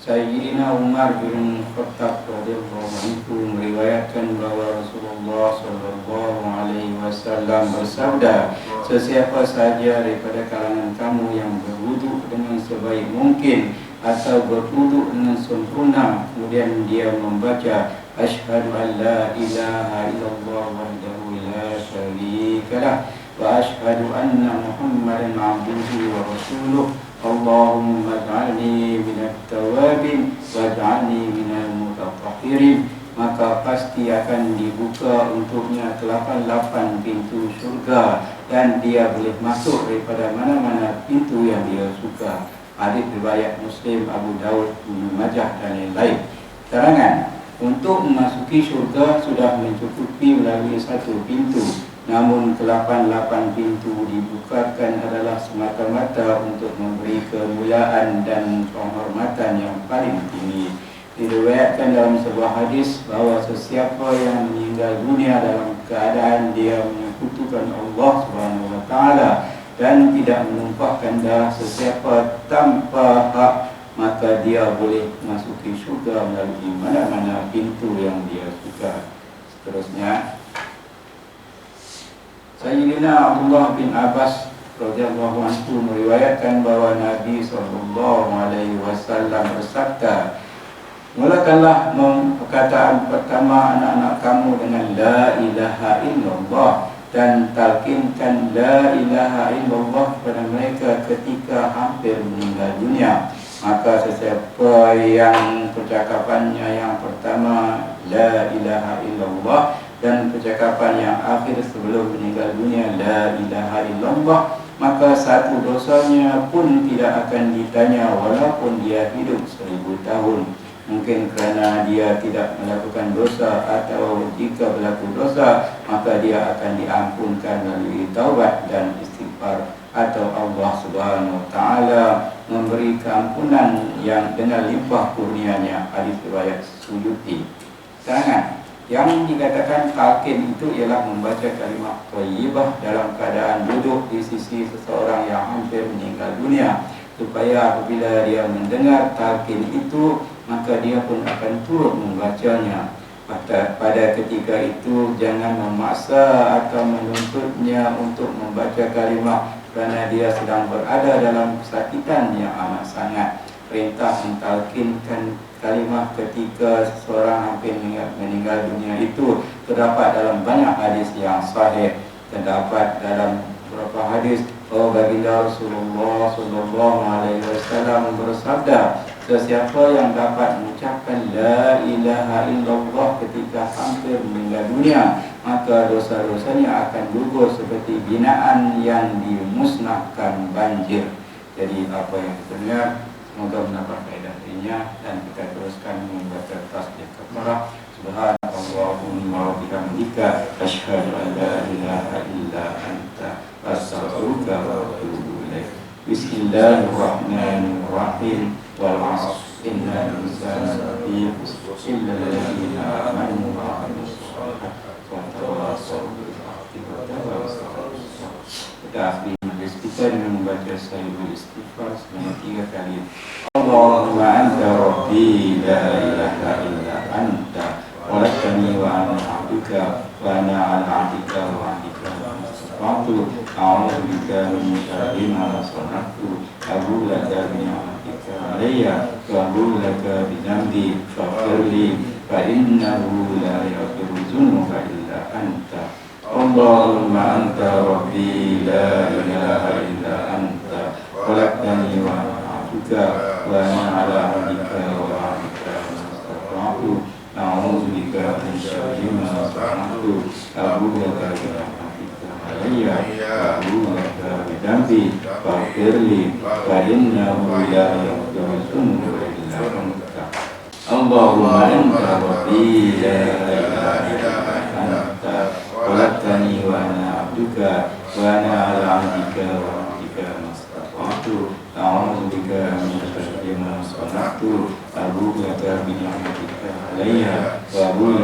Sayyidina Umar bin Khattab radhiyallahu anhu meriwayatkan bahawa Rasulullah sallallahu alaihi wasallam bersabda sesiapa sahaja daripada kalangan kamu yang berwuduk dengan sebaik mungkin atau berwuduk dengan sempurna kemudian dia membaca asyhadu an la ilaha illallah wahdahu la syarikalah anna muhammadan abduhu wa rasuluh Allahumma ij'alni minat tawabin waj'alni minal mutatahhirin maka pasti akan dibuka untuknya kelapan-lapan pintu syurga dan dia boleh masuk daripada mana-mana pintu yang dia suka. Hadis riwayat Muslim, Abu Daud, Ibnu Majah dan lain-lain. Terangan untuk memasuki syurga sudah mencukupi melalui satu pintu Namun kelapan-lapan pintu dibukakan adalah semata-mata untuk memberi kemuliaan dan penghormatan yang paling tinggi. Diriwayatkan dalam sebuah hadis bahawa sesiapa yang meninggal dunia dalam keadaan dia menyekutukan Allah Subhanahu Wa Taala dan tidak menumpahkan darah sesiapa tanpa hak maka dia boleh masuki syurga melalui mana-mana pintu yang dia suka. Seterusnya, Sayyidina Abdullah bin Abbas radhiyallahu anhu meriwayatkan bahawa Nabi sallallahu alaihi wasallam bersabda Mulakanlah perkataan pertama anak-anak kamu dengan La ilaha illallah Dan talkinkan La ilaha illallah kepada mereka ketika hampir meninggal dunia. Maka sesiapa yang percakapannya yang pertama La ilaha illallah dan percakapan yang akhir sebelum meninggal dunia la ilaha illallah maka satu dosanya pun tidak akan ditanya walaupun dia hidup seribu tahun. Mungkin kerana dia tidak melakukan dosa atau jika berlaku dosa maka dia akan diampunkan melalui taubat dan istighfar. Atau Allah Subhanahu wa taala memberi keampunan yang dengan limpah kurnianya. Hadis riwayat Suyuti. Sangat yang dikatakan talqin itu ialah membaca kalimat thayyibah dalam keadaan duduk di sisi seseorang yang hampir meninggal dunia. Supaya apabila dia mendengar talqin itu maka dia pun akan turut membacanya. Pada, pada ketika itu jangan memaksa atau menuntutnya untuk membaca kalimat kerana dia sedang berada dalam kesakitan yang amat sangat perintah mentalkinkan kalimah ketika seseorang hampir meninggal dunia itu terdapat dalam banyak hadis yang sahih terdapat dalam beberapa hadis. Bahwa baginda Rasulullah sallallahu alaihi wasallam bersabda sesiapa yang dapat mengucapkan la ilaha illallah ketika hampir meninggal dunia maka dosa-dosanya akan gugur seperti binaan yang dimusnahkan banjir. Jadi apa yang kita dengar semoga mendapat faedah darinya dan kita teruskan membaca tasbih kafarah subhanallahumma bismillahirrahmanirrahim. Kita kita dengan membaca sayyidul istighfar sebanyak tiga kali. Allahumma anta rabbi la ilaha illa anta. Walakani wa ana abduka wa ana ala abdika wa abdika Waktu a'udhu bika min syarri ma sanatu abu laka bi ni'matika alayya wa abu laka bi dhanbi faghfirli fa innahu la هديت وما على عهدك ووعدك ما استطعت أعوذ بك من شر ما صنعت أبوء لك برحمتك علي وأبوء لك بذنبي فاغفر لي فإنه لا يغفر الذنوب إلا أنت اللهم أنت ربي لا إله إلا أنت خلقتني وأنا عبدك وأنا على عهدك ووعدك ما استطعت ala abdika wa abdika mastaqatu a'udzu bika min syarri ma sanatu abu laka bi ni'matika alayya wa abu